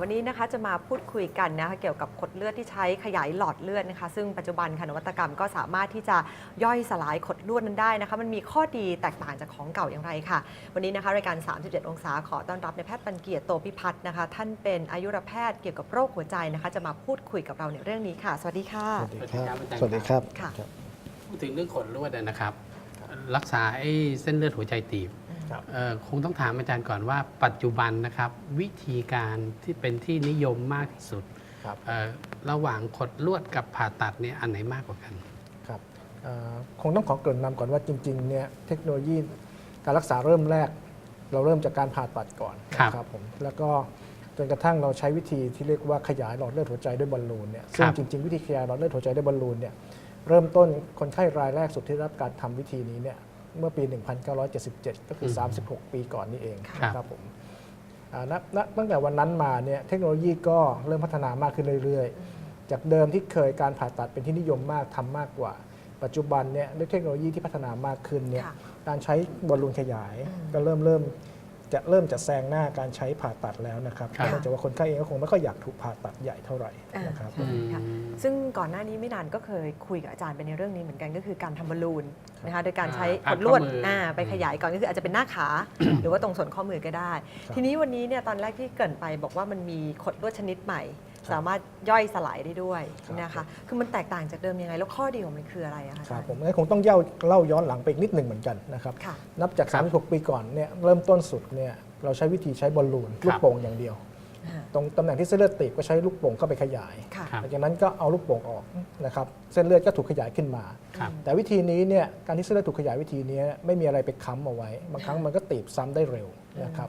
วันนี้นะคะจะมาพูดคุยกันนะคะเกี่ยวกับขดเลือดที่ใช้ขยายหลอดเลือดนะคะ ซึ่งปัจจุบันค่ะนวัตกรรมก็สามารถที่จะย่อยสลายขดเลือดนั้นได้นะคะ มันมีข้อดีแตกต่างจากของเก่าอย่างไรค่ะ วันนี้นะคะรายการ 37 องศาขอต้อนรับในายแพทย์ปันเกียรติโตพิพัฒน์นะคะ ท่านเป็นอายุรแพทย์เกี่ยวกับโรคหัวใจนะคะ จะมาพูดคุยกับเราในเรื่องนี้ค่ะ สวัสดีค่ะ สวัสดีครับสวัสดีครับค่ะครับพูดถึงเรื่องขนลวดอะนะครับ รักษาไอ้เส้นเลือดหัวใจตีบ ครับ เอ่อคงต้องถามอาจารย์ก่อนว่าปัจจุบันนะครับวิธีการที่เป็นที่นิยมมากที่สุดครับเอ่อระหว่างขดลวดกับผ่าตัดเนี่ยอันไหนมากกว่ากัน ครับเอ่อคงต้องขอเกริ่นนำก่อนว่าจริงๆเนี่ยเทคโนโลยีการรักษาเริ่มแรก เราเริ่มจากการผ่าตัดก่อนครับ นะครับผมแล้วก็จนกระทั่งเราใช้วิธีที่เรียกว่าขยายหลอดเลือดหัวใจด้วยบอลลูนเนี่ยซึ่งจริงๆ วิธีขยายหลอดเลือดหัวใจด้วยบอลลูนเนี่ยเริ่มต้นคนไข้รายแรกสุดที่ได้รับการทำวิธีนี้เนี่ย เมื่อปี 1977 ก็คือ 36 ปีก่อนนี่เองครับนะครับผมอ่าณณตั้งแต่วันนั้นมาเนี่ยเทคโนโลยีก็เริ่มพัฒนามากขึ้นเรื่อยๆ จากเดิมที่เคยการผ่าตัดเป็นที่นิยมมากทำมากกว่า ปัจจุบันเนี่ยด้วยเทคโนโลยีที่พัฒนามากขึ้นเนี่ยค่ะการใช้บอลลูนขยายอืมก็เริ่มเริ่ม จะเริ่มจะแซงหน้าการใช้ผ่าตัดแล้วนะครับครับ เนื่องจากว่าคนไข้เองก็คงไม่ค่อยอยากถูกผ่าตัดใหญ่เท่าไหร่อ่านนะครับใช่ค่ะอืมซึ่งก่อนหน้านี้ไม่นานก็เคยคุยกับอาจารย์ไปในเรื่องนี้เหมือนกันก็คือการทำบอลลูนนะคะโดยการใช้อ่าขดลวดข้อมืออ่าไปขยายก่อนก็คืออาจจะเป็นหน้าขา หรือว่าตรงส่วนข้อมือก็ได้ ครับ ทีนี้วันนี้เนี่ยตอนแรกที่เกรินไปบอกว่ามันมีขดลวดชนิดใหม่ครับ สามารถย่อยสลายได้ด้วยครับนะคะ คือมันแตกต่างจากเดิมยังไง แล้วข้อดีของมันคืออะไรอะคะอาครัจาบรย์ผมงั้นคงต้องเล่าเล่าย้อนหลังไปอีกนิดหนึ่งเหมือนกันนะครับค่ะนับจาก 36 ปีก่อนเนี่ยเริ่มต้นสุดเนี่ยเราใช้วิธีใช้บอลลูนลูกโป่งอย่างเดียวอ่าตรงตำแหน่งที่เส้นเลือดตีบก็ใช้ลูกโป่งเข้าไปขยายค่ะครับหลังจากนั้นก็เอาลูกโป่งออกนะครับเส้นเลือดก็ถูกขยายขึ้นมาครับแต่วิธีนี้เนี่ยการที่เส้นเลือดถูกขยายวิธีนี้ไม่มีอะไรไปค้ำเอาไว้ บางครั้งมันก็ตีบซ้ำได้เร็วนะครับ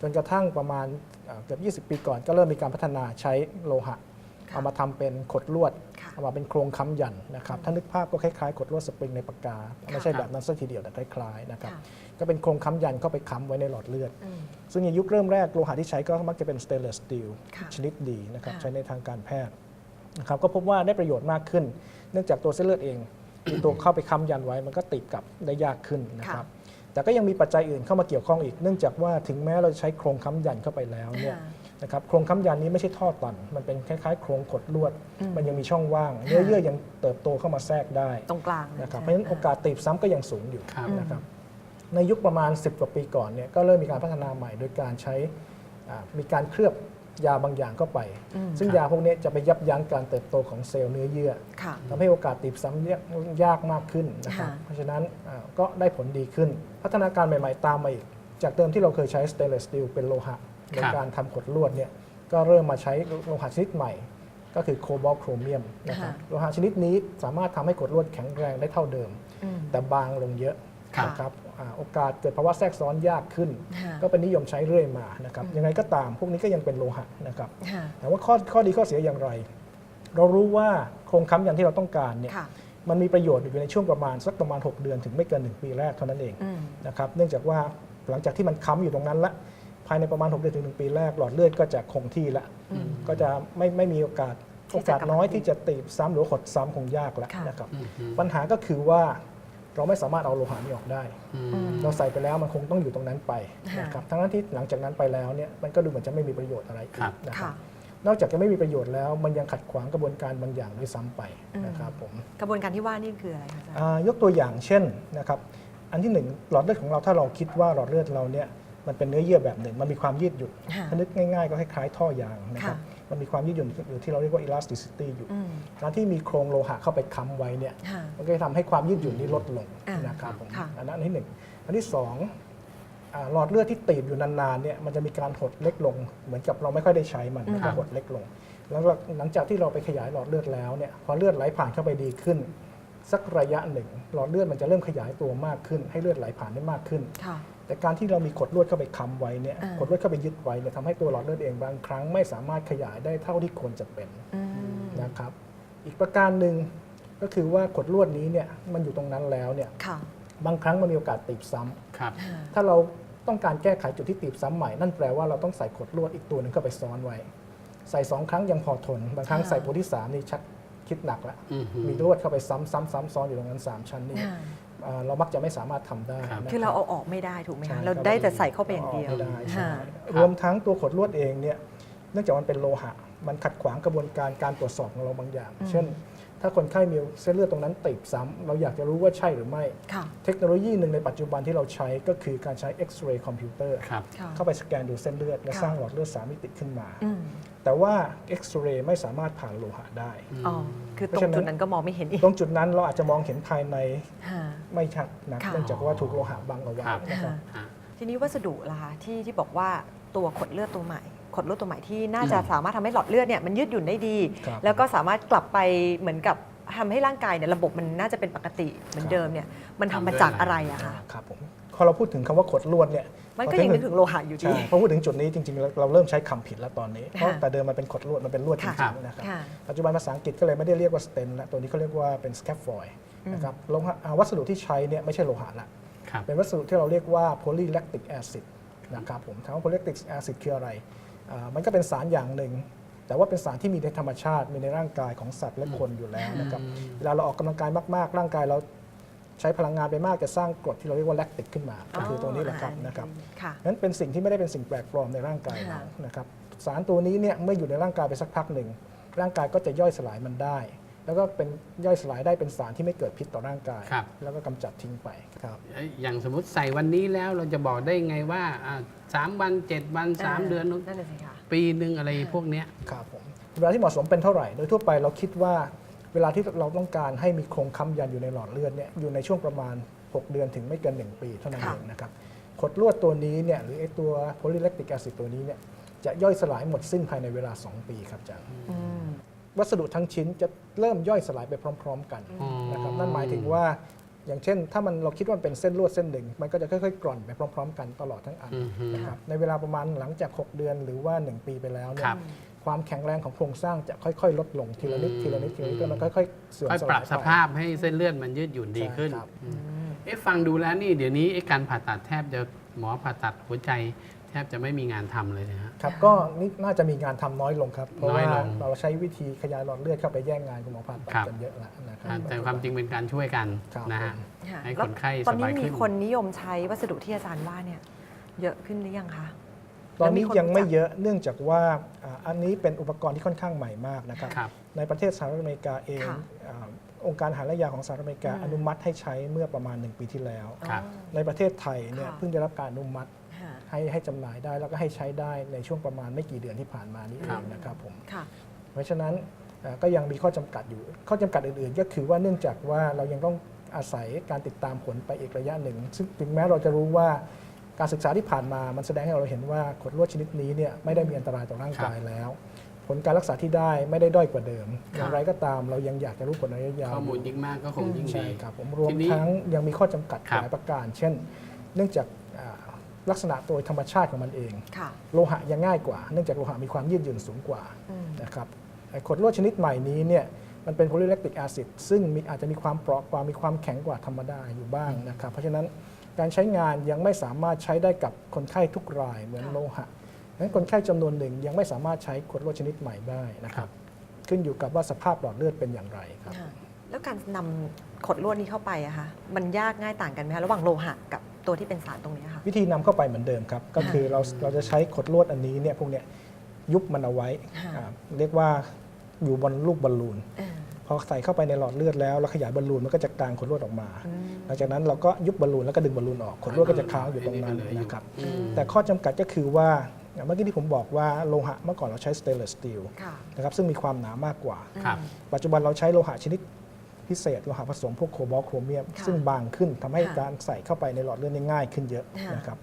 จนกระทั่งประมาณเอ่อเกือบ20 ปีก่อน ก็เริ่มมีการพัฒนาใช้โลหะค่ะเอามาทำเป็นขดลวดค่ะเอามาเป็นโครงค้ำยันนะครับถ้านึกภาพก็คล้ายๆขดลวดสปริงในปากกา ไม่ใช่ครับแบบนั้นสักทีเดียวแต่คล้ายๆนะครับค่ะก็เป็นโครงค้ำยันเข้าไปค้ำไว้ในหลอดเลือดอืมซึ่งในยุคเริ่มแรกโลหะที่ใช้ก็มักจะเป็นสเตนเลสสตีลค่ะชนิดดีนะครับค่ะใช้ในทางการแพทย์นะครับก็พบว่าได้ประโยชน์มากขึ้น เนื่องจากตัวเส้นเลือดเองมีตัวเข้าไปค้ำยันไว้มันก็ติดกับได้ยากขึ้นนะครับ แต่ก็ยังมีปัจจัยอื่นเข้ามาเกี่ยวข้องอีก เนื่องจากว่าถึงแม้เราจะใช้โครงค้ำยันเข้าไปแล้วเนี่ยอ่านะครับโครงค้ำยันนี้ไม่ใช่ท่อตัน มันเป็นคล้ายๆ โครงขดลวดอืมมันยังมีช่องว่างเนื้อเยื่อยังเติบโตเข้ามาแทรกได้ตรงกลางลยนะครับเพใช่ราะฉะนั้นไหมโอกาสตีบซ้ำก็ยังสูงอยู่ครับนะครับในยุคประมาณ 10 กว่าปีก่อนเนี่ยก็เริ่มมีการพัฒนาใหม่โดยการใช้อ่ามีการเคลือบยาบางอย่างเข้าไปอืมซึ่งครับยาพวกนี้จะไปยับยั้งการเติบโตของเซลล์เนื้อเยื่อค่ะทำให้โอกาสตีบซ้ำเนี่ยยากมากขึ้นนะครับค่ะเพราะฉะนั้นอ่าก็ได้ผลดีขึ้น พัฒนาการใหม่ๆ ตามมาอีก จากเดิมที่เราเคยใช้สเตนเลสสตีลเป็นโลหะในครับการทำขดลวดเนี่ยก็เริ่มมาใช้โลหะชนิดใหม่ ก็คือโคบอลต์โครเมียมนะครับค่ะโลหะชนิดนี้สามารถทำให้ขดลวดแข็งแรงได้เท่าเดิมอืมแต่บางลงเยอะค่ะนะครับอ่าโอกาสเกิดภาวะแทรกซ้อนยากขึ้นค่ะก็เป็นนิยมใช้เรื่อยมานะครับอืมยังไงก็ตามพวกนี้ก็ยังเป็นโลหะนะครับค่ะแต่ว่าข้อข้อดีข้อเสียอย่างไร เรารู้ว่าโครงค้ำยันที่เราต้องการเนี่ยค่ะ มันมีประโยชน์อยู่ในช่วงประมาณสักประมาณ 6 เดือนถึงไม่เกิน 1 ปีแรกเท่านั้นเองอืมนะครับเนื่องจากว่าหลังจากที่มันค้ำอยู่ตรงนั้นละภายในประมาณ 6 เดือนถึง 1 ปีแรกหลอดเลือดก็จะคงที่ละอืมก็จะไม่ไม่มีโอกาสที่โอจะกาสกลับมาน้อยติดที่จะตีบซ้ำหรือว่าหดซ้ำคงยากแล้วค่ะนะครับอืมอืมปัญหาก็คือว่าเราไม่สามารถเอาโลหะนี้ออกได้อืมมเราใส่ไปแล้วมันคงต้องอยู่ตรงนั้นไปค่ะนะครับทั้งนั้นที่หลังจากนั้นไปแล้วเนี่ยมันก็ดูเหมือนจะไม่มีประโยชน์อะไรอีครักบนะครัค่ะบ นอกจากจะไม่มีประโยชน์แล้ว มันยังขัดขวางกระบวนการบางอย่างด้วยซ้ำไปอืมนะครับผมกระบวนการที่ว่านี่คืออะไรคะอาจารย์อ่ายกตัวอย่างเช่นนะครับอันที่หนึ่งหลอดเลือดของเราถ้าเราคิดว่าหลอดเลือดเราเนี่ยมันเป็นเนื้อเยื่อแบบหนึ่ง มันมีความยืดหยุ่นค่ะถ้านึกง่ายๆ ก็คล้ายๆท่อยางนะครับค่ะมันมีความยืดหยุ่นอยู่ที่เราเรียกว่า elasticity อยู่อืมการที่มีโครงโลหะเข้าไปค้ำไว้เนี่ยค่ะมันก็จะทำให้ความยืดหยุ่นนี้ลดลงอ่านนะครับผมค่ะอันนั้นอันที่หนึ่ง อันที่สองอ่า หลอดเลือดที่ตีบอยู่นานๆเนี่ยมันจะมีการหดเล็กลง เหมือนกับเราไม่ค่อยได้ใช้มันมันครัจะบหดเล็กลง แล้วหลังจากที่เราไปขยายหลอดเลือดแล้วเนี่ยพอเลือดไหลผ่านเข้าไปดีขึ้น สักระยะหนึ่ง หลอดเลือดมันจะเริ่มขยายตัวมากขึ้น ให้เลือดไหลผ่านได้มากขึ้นค่ะแต่การที่เรามีขดลวดเข้าไปค้ำไว้เนี่ยอ่าขดลวดเข้าไปยึดไว้เนี่ยทำให้ตัวหลอดเลือดเองบางครั้งไม่สามารถขยายได้เท่าที่ควรจะเป็นอืมนะครับ อีกประการหนึ่งก็คือว่าขดลวดนี้เนี่ยมันอยู่ตรงนั้นแล้วเนี่ยค่ะ บางครั้งมันมีโอกาสตีบซ้ำครับค่ะถ้าเราต้องการแก้ไขจุดที่ตีบซ้ำใหม่ นั่นแปลว่าเราต้องใส่ขดลวดอีกตัวหนึ่งเข้าไปซ้อนไว้ ใส่สองครั้งยังพอทน บางครั้งค่ะ ใส่ตัวที่สามนี่ชักคิดหนักละอืมมีลวดเข้าไปซ้ำซ้ำซ้ำซ้อนอยู่ตรงนั้นสามชั้นนี่ค่ะอ่าเรามักจะไม่สามารถทำได้ครับ นะคือเราเอาออกไม่ได้ถูกไหมใช่คะคบเราได้แต่ใส่เข้าไปอย่างเดียวไม่ได้ใช่ค่ะรวมทั้งตัวขดลวดเองเนี่ยเนื่องจากมันเป็นโลหะ มันขัดขวางกระบวนการการตรวจสอบของเราบางอย่างอืมเช่น ถ้าคนไข้มีเส้นเลือดตรงนั้นตีบซ้ำเราอยากจะรู้ว่าใช่หรือไม่ ค่ะ เทคโนโลยีหนึ่งในปัจจุบันที่เราใช้ก็คือการใช้เอ็กซเรย์คอมพิวเตอร์ครับ ค่ะเข้าไปสแกนดูเส้นเลือด และค่ะสร้างหลอดเลือดสามมิติขึ้นมา อืมแต่ว่าเอ็กซเรย์ไม่สามารถผ่านโลหะได้ อ๋อ คือเพตรราะงฉะนั้นจุดนั้นก็มองไม่เห็นอีกตรงจุดนั้นเราอาจจะมองเห็นภายในค่ะไม่ชัดนะค่ะ เนื่องจากว่าถูกโลหะบังเอาไว้ครับ นะครับอะทีนี้วัสดุล่ะคะที่ที่บอกว่าตัวขดเลือดตัวใหม่ข ดเลือดตัวใหม่ที่น่าจะอืมสามารถทำให้หลอดเลือดเนี่ยมันยืดหยุ่นได้ดีครับแล้วก็สามารถกลับไปเหมือนกับทำให้ร่างกายเนี่ยระบบมันน่าจะเป็นปกติเหมือนเดิมเนี่ยมันทำมาจากอะไรอะคะครับผมพอเราพูดถึงคำว่าขดลวดเนี่ยมันก็ยังนึกถึงโลหะอยู่ดีใช่พอพูดถึงจุดนี้จริงๆ เราเราเริ่มใช้คำผิดแล้วตอนนี้เพราะค่ะแต่เดิมมันเป็นขดลวดมันเป็นลวดจค่ะริงๆนะครับค่ะปัจจุบันภาษาอังกฤษก็เลยไม่ได้เรียกว่าสเตนแล้วตัวนี้เขาเรียกว่าเป็นสแคฟฟอยนะครับโลหะอ่าวัสดุที่ใช้เนี่ยไม่ใช่โลหะละครับเป็นวัสดุที่เราเรียกว่า polylactic acid นะครับผมถามว่า polylactic acid คืออะไรอ่า มันก็เป็นสารอย่างหนึ่ง แต่ว่าเป็นสารที่มีในธรรมชาติ มีในร่างกายของสัตว์และคนอยู่แล้วนะครับเวลาเราออกกำลังกายมากๆ ร่างกายเราใช้พลังงานไปมากจะสร้างกรดที่เราเรียกว่าแลคติกขึ้นมาก็คือตัวนี้แหละครับนะครับค่ะนั้นเป็นสิ่งที่ไม่ได้เป็นสิ่งแปลกปลอมในร่างกายเรานะครับสารตัวนี้เนี่ยเมื่ออยู่ในร่างกายไปสักพักหนึ่งร่างกายก็จะย่อยสลายมันได้ แล้วก็เป็นย่อยสลายได้เป็นสารที่ไม่เกิดพิษต่อร่างกาย ครับ แล้วก็กำจัดทิ้งไปครับ เอ้ยอย่างสมมติใส่วันนี้แล้วเราจะบอกได้ไงว่าอ่าสามวันเจ็ดวันสามเดือนนั่นแหละสิคะปีหนึ่งอะไรพวกเนี้ย ครับผมเวลาที่เหมาะสมเป็นเท่าไหร่ โดยทั่วไปเราคิดว่า เวลาที่เราต้องการให้มีโครงค้ำยันอยู่ในหลอดเลือดเนี่ยอยู่ในช่วงประมาณ 6 เดือนถึงไม่เกิน 1 ปีเท่านั้นค่ะเองนะครับขดลวดตัวนี้เนี่ยหรือไอ้ตัวโพลีแลคติกแอซิดตัวนี้เนี่ยจะย่อยสลายหมดสิ้นภายในเวลา 2 ปีครับอาจารย์ อืม วัสดุทั้งชิ้นจะเริ่มย่อยสลายไปพร้อม ๆ กันอ๋อนะครับนั่นหมายถึงว่าอย่างเช่น ถ้ามันเราคิดว่ามันเป็นเส้นลวดเส้นหนึ่ง มันก็จะค่อยๆกร่อนไปพร้อม ๆ กันตลอดทั้งอันอือฮึนะครับในเวลาประมาณหลังจาก 6 เดือนหรือว่า 1 ปีไปแล้วเนี่คยรับความแข็งแรงของโครงสร้างจะค่อยๆ ลดลงทีละนิดอืมทีละนิดทีละนิดแล้วมันค่อยๆเสื่อมค่อยสปลารับยสไปภาพให้เส้นเลือดมันยืดหยุ่นดีขึ้นใช่ครับ อืมเอ๊ะฟังดูแล้วนี่เดี๋ยวนี้ไอ้การผ่าตัดแทบจะหมอผ่าตัดหัวใจ แทบจะไม่มีงานทำเลยนะฮะ ครับก็นี่น่าจะมีงานทำน้อยลงครับ เพราะน้อว่ายลง เราใช้วิธีขยายหลอดเลือดเข้าไปแย่งงานคุณหมอผ่าตัดครับ กันเยอะแล้วนะครับอ่าแต่ความจริงเป็นการช่วยกันครับ นะฮะ ค่ะให้แล้วคนไข้ตอนสนี้บายมีขึ้นคนนิยมใช้วัสดุที่อาจารย์ว่าเนี่ยเยอะขึ้นหรือยังคะตอนนี้แล้วมีคนยังไม่รู้จักเยอะเนื่องจากว่าอ่าอันนี้เป็นอุปกรณ์ที่ค่อนข้างใหม่มากนะครับ ครับ ในประเทศสหรัฐอเมริกาเองค่ะอาองค์การอาหารและยาของสหรัฐอเมริกาอืมอนุมัติให้ใช้เมื่อประมาณ 1 ปีที่แล้วครับ ในประเทศไทยเนี่ยค่ะ เพิ่งได้รับการอนุมัติค่ะ ให้ให้จำหน่ายได้แล้วก็ให้ใช้ได้ในช่วงประมาณไม่กี่เดือนที่ผ่านมานี้เอครังบนะครับผม ค่ะ เพราะฉะนั้นเอ่อก็ยังมีข้อจำกัดอยู่ ข้อจำกัดอื่นๆ ก็คือว่าเนื่องจากว่าเรายังต้องอาศัยการติดตามผลไปอีกระยะหนึ่ง ซึ่งถึงแม้เราจะรู้ว่าการศึกษาที่ผ่านมามันแสดงให้เราเห็นว่าขดลวดชนิดนี้เนี่ยไม่ได้มีอันตรายต่อร่างกายแล้ว ผลการรักษาที่ได้ไม่ได้ด้อยกว่าเดิมครับ อย่างไรก็ตามเรายังอยากจะรู้ผลระยะยาวข้อมูลยิ่งมากก็คงยิ่งใช่ดีครับผมรวมทีนี้ทั้งยังมีข้อจำกัดครับหลายประการ เช่น เนื่องจากอ่า ลักษณะโดยธรรมชาติของมันเอง ค่ะโลหะยังง่ายกว่า เนื่องจากโลหะมีความยืดหยุ่นสูงกว่าอืมนะครับไอ้ขดลวดชนิดใหม่นี้เนี่ยมันเป็นโพลีแลคติกแอซิดซึ่งมีอาจจะมีความเปราะกว่ามีความแข็งกว่าธรรมดาอยู่บ้างนะครับ เพราะฉะนั้นการใช้งานยังไม่สามารถใช้ได้กับคนไข้ทุกรายเหมือนค่ะโลหะนั้นคนไข้จำนวนหนึ่งยังไม่สามารถใช้ขดลวดชนิดใหม่ได้นะครับ ขึ้นอยู่กับว่าสภาพหลอดเลือดเป็นอย่างไรครับ ค่ะแล้วการนำขดลวดนี้เข้าไปอะคะมันยากง่ายต่างกันไหมคะระหว่างโลหะกับ ตัวที่เป็นสารตรงนี้ค่ะ วิธีนำเข้าไปเหมือนเดิมครับ ก็คือเราเราจะใช้ขดลวดอันนี้เนี่ยพวกเนี้ยยุบมันเอาไว้ค่ะอ่าเรียกว่าอยู่บนลูกบอลลูนเออพอใส่เข้าไปในหลอดเลือดแล้วแล้วขยายบอลลูนมันก็จะกางขดลวดออกมาอืมหลังจากนั้นเราก็ยุบบอลลูนแล้วก็ดึงบอลลูนออกขดลวดก็จะค้างอยู่ตรงนั้นอันนี้ก็เหลืออยู่นะครับอืมแต่ข้อจำกัดก็คือว่าอย่างเมื่อกี้ที่ผมบอกว่าโลหะเมื่อก่อนเราใช้สเตนเลสสตีลค่ะ นะครับซึ่งมีความหนามากกว่า ครับ ปัจจุบันเราใช้โลหะชนิด พิเศษโลหะผสมพวกโคบอลต์โครเมียมค่ะซึ่งบางขึ้นทำให้ค่ะการใส่เข้าไปในหลอดเลือดนี่ง่ายขึ้นเยอะค่ะนะครับ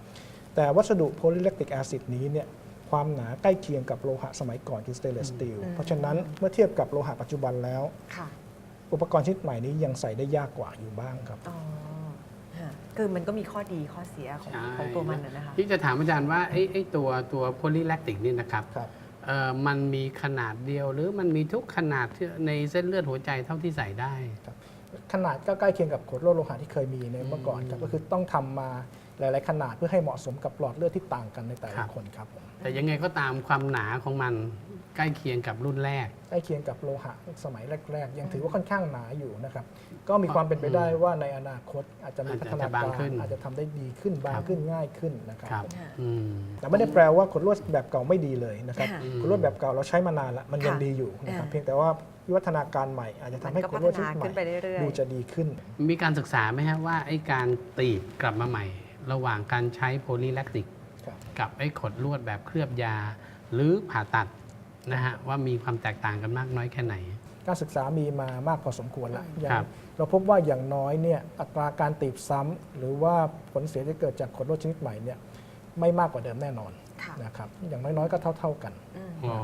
แต่วัสดุโพลีแลคติกแอซิดนี้เนี่ยความหนาใกล้เคียงกับโลหะสมัยก่อนคือสเตนเลสสตีลอืมเพราะฉะนั้นเมื่อเทียบกับโลหะปัจจุบันแล้วค่ะอุปกรณ์ชนิดใหม่นี้ยังใส่ได้ยากกว่าอยู่บ้างครับอ๋อค่ะคือมันก็มีข้อดีข้อเสียของใช่ของตัวมันนะนะคะที่จะถามอาจารย์ว่าไอ้ไอ้ตัวตัวโพลีแลคติกนี่นะครับครับเอ่อ มันมีขนาดเดียว หรือมันมีทุกขนาดที่ในเส้นเลือดหัวใจเท่าที่ใส่ได้ขนาดก็ใกล้เคียงกับขวดโลโลหะที่เคยมีในเมื่อก่อนครับก็คือต้องทำมาหลาย ๆ ขนาดเพื่อให้เหมาะสมกับหลอดเลือดที่ต่างกันในแต่ครัละบคนครับผมแต่ยังไงก็ตามความหนาของมัน ใกล้เคียงกับรุ่นแรก ใกล้เคียงกับโลหะสมัยแรก ๆ ยังถือว่าค่อนข้างหนาอยู่นะครับ ก็มีความเป็นไปได้ว่าในอนาคตอาจจะมีพัฒนาอาจจะบางการขึ้นอาจจะทำได้ดีขึ้นบางครับขึ้นง่ายขึ้นนะครับครับ ค่ะ อืม แต่ไม่ได้แปลว่าขดลวดแบบเก่าไม่ดีเลยนะครับค่ะขดลวดแบบเก่าเราใช้มานานละมันยังค่ะดีอยู่นะครับอ่า เพียงแต่ว่าวิวัฒนาการใหม่อาจจะทำให้มันก็ขดลวดชนิดพัฒนาใหขึ้ม่นไปเรื่อยๆ ดูจะดีขึ้น มีการศึกษาไหมฮะว่าไอ้การตีบกลับมาใหม่ ระหว่างการใช้โพลีแลคติก ครับ กับไอ้ขดลวดแบบเคลือบยา หรือผ่าตัด นะฮะว่ามีความแตกต่างกันมากน้อยแค่ไหน การศึกษามีมามากพอสมควรละอย่างครับ เราพบว่าอย่างน้อยเนี่ยอัตราการตีบซ้ำหรือว่าผลเสียที่เกิดจากขดลวดชนิดใหม่เนี่ยไม่มากกว่าเดิมแน่นอนค่ะนะครับอย่างน้อยๆก็เท่า ๆกัน อืมอ๋อ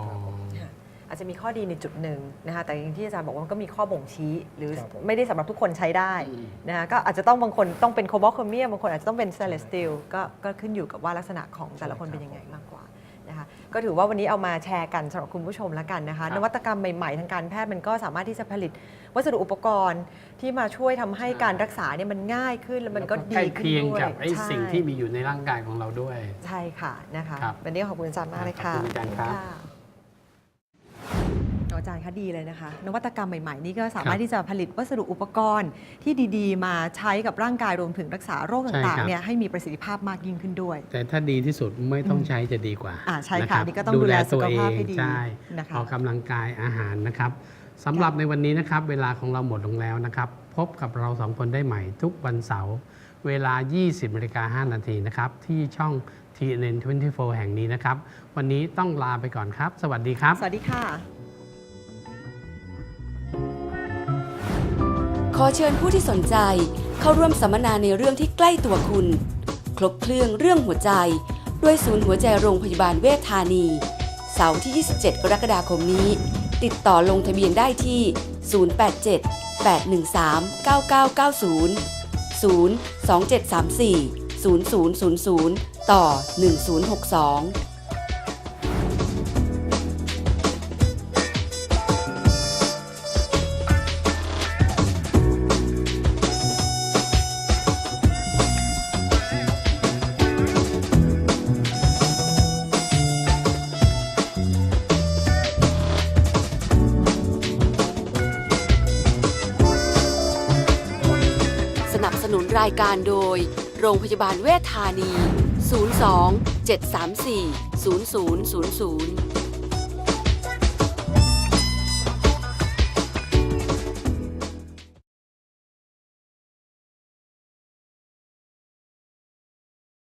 ค่ะอาจจะมีข้อดีในจุดหนึ่งนะคะแต่อย่างที่อาจารย์บอกว่ามันก็มีข้อบ่งชี้หรือครับผม ไม่ได้สำหรับทุกคนใช้ได้อืมนะคะก็อาจจะต้องบางคนต้องเป็นโคบอลโครเมียมบางคนอาจจะต้องเป็นสเตนเลสสตีลก็ก็ขึ้นอยู่กับว่าลักษณะของแต่ละคนเป็นยังไงมากกว่านะคะ ก็ถือว่าวันนี้เอามาแชร์กันสำหรับคุณผู้ชมแล้วกันนะคะครับนวัตกรรมใหม่ๆ ทางการแพทย์มันก็สามารถที่จะผลิต วัสดุอุปกรณ์ที่มาช่วยทำให้การรักษาเนี่ยมันง่ายขึ้นแล้วมันก็ใกล้ดีขึ้นเคียงด้วยกับไอ้ใช่สิ่งที่มีอยู่ในร่างกายของเราด้วย ใช่ค่ะนะคะครับวันนี้ขอบคุณอาจารย์มากเลยค่ะขอบคุณอาจารย์ครับะ อาจารย์คะดีเลยนะคะ นวัตกรรมใหม่ ๆ นี่ก็สามารถครับที่จะผลิตวัสดุอุปกรณ์ที่ดีๆ มาใช้กับร่างกายรวมถึงรักษาโรคใช่ต่างครับๆเนี่ยให้มีประสิทธิภาพมากยิ่งขึ้นด้วย แต่ถ้าดีที่สุดไม่ต้องใช้จะดีกว่าอ่าใช่ค่ะรับนี่ก็ต้องดูแลสุขภาพให้ดีใช่นะคะออกกำลังกายอาหารนะครับสำหรับในวันนี้นะครับเวลาของเราหมดลงแล้วนะครับ พบกับเราสองคนได้ใหม่ทุกวันเสาร์เวลา 20นาฬิกา5นาทีนะครับ ที่ช่อง TNN 24 แห่งนี้นะครับ วันนี้ต้องลาไปก่อนครับ สวัสดีครับ สวัสดีค่ะ อเชิญผู้ที่สนใจ เข้าร่วมสัมมนาในเรื่องที่ใกล้ตัวคุณ ครบเครื่องเรื่องหัวใจ ด้วยศูนย์หัวใจโรงพยาบาลเวชธานี เสาร์ที่ 27 กรกฎาคมนี้ ติดต่อลงทะเบียนได้ที่ 087 813 9990 0 2734 0000 ต่อ 1062 รายการโดย โรงพยาบาลเวชธานี 02 734 0000